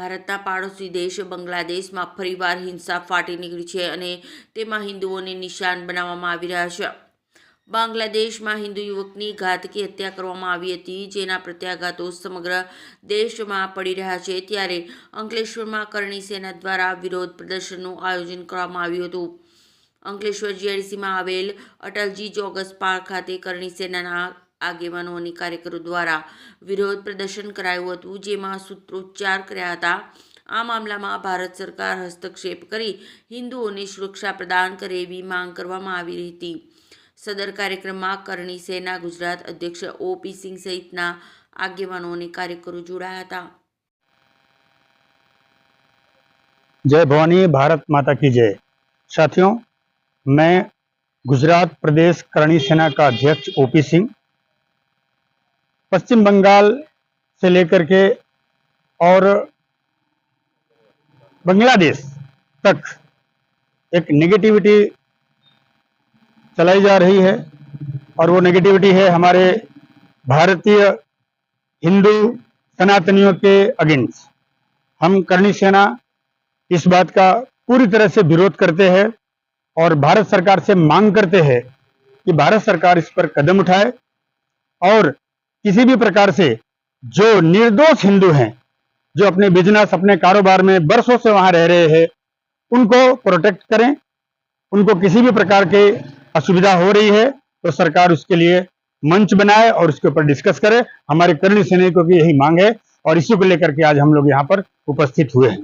ભારતના પાડોશી દેશ બાંગ્લાદેશમાં ફરીવાર હિંસા ફાટી નીકળી છે અને તેમાં હિન્દુઓને નિશાન બનાવવામાં આવી રહ્યા છે. બાંગ્લાદેશમાં હિન્દુ યુવકની ઘાતકી હત્યા કરવામાં આવી હતી, જેના પ્રત્યાઘાતો સમગ્ર દેશમાં પડી રહ્યા છે. ત્યારે અંકલેશ્વરમાં કરણી સેના દ્વારા વિરોધ પ્રદર્શનનું આયોજન કરવામાં આવ્યું હતું. અંકલેશ્વર જીઆઈડીસીમાં આવેલ અટલજી ચોગસ પાર્ક ખાતે કરણી સેનાના આગેવાનો અને કાર્યકરો દ્વારા વિરોધ પ્રદર્શન કરાયું હતું જેમાં સૂત્રોચ્ચાર કર્યા હતા આ મામલામાં ભારત સરકાર હસ્તક્ષેપ કરી હિન્દુઓને સુરક્ષા પ્રદાન કરે એવી માંગ કરવામાં આવી રહી હતી સદર કાર્યક્રમમાં કરણી સેના ગુજરાત અધ્યક્ષ ઓપી સિંહ સહિતના આગેવાનો અને કાર્યકરો જોડાયા હતા जय भवानी भारत माता की जय साथियों मैं गुजरात प्रदेश करणी सेना का अध्यक्ष ओपी सिंह पश्चिम बंगाल से लेकर के और बांग्लादेश तक एक नेगेटिविटी चलाई जा रही है और वो नेगेटिविटी है हमारे भारतीय हिंदू सनातनियों के अगेंस्ट हम करणी सेना इस बात का पूरी तरह से विरोध करते हैं और भारत सरकार से मांग करते हैं कि भारत सरकार इस पर कदम उठाए और किसी भी प्रकार से जो निर्दोष हिंदू हैं, जो अपने बिज़नेस अपने कारोबार में बरसों से वहाँ रह रहे हैं, उनको प्रोटेक्ट करें। उनको किसी भी प्रकार की असुविधा हो रही है तो सरकार उसके लिए मंच बनाए और उसके ऊपर डिस्कस करे। हमारे करणी सैनिकों की यही मांग है और इसी को लेकर के आज हम लोग यहाँ पर उपस्थित हुए हैं।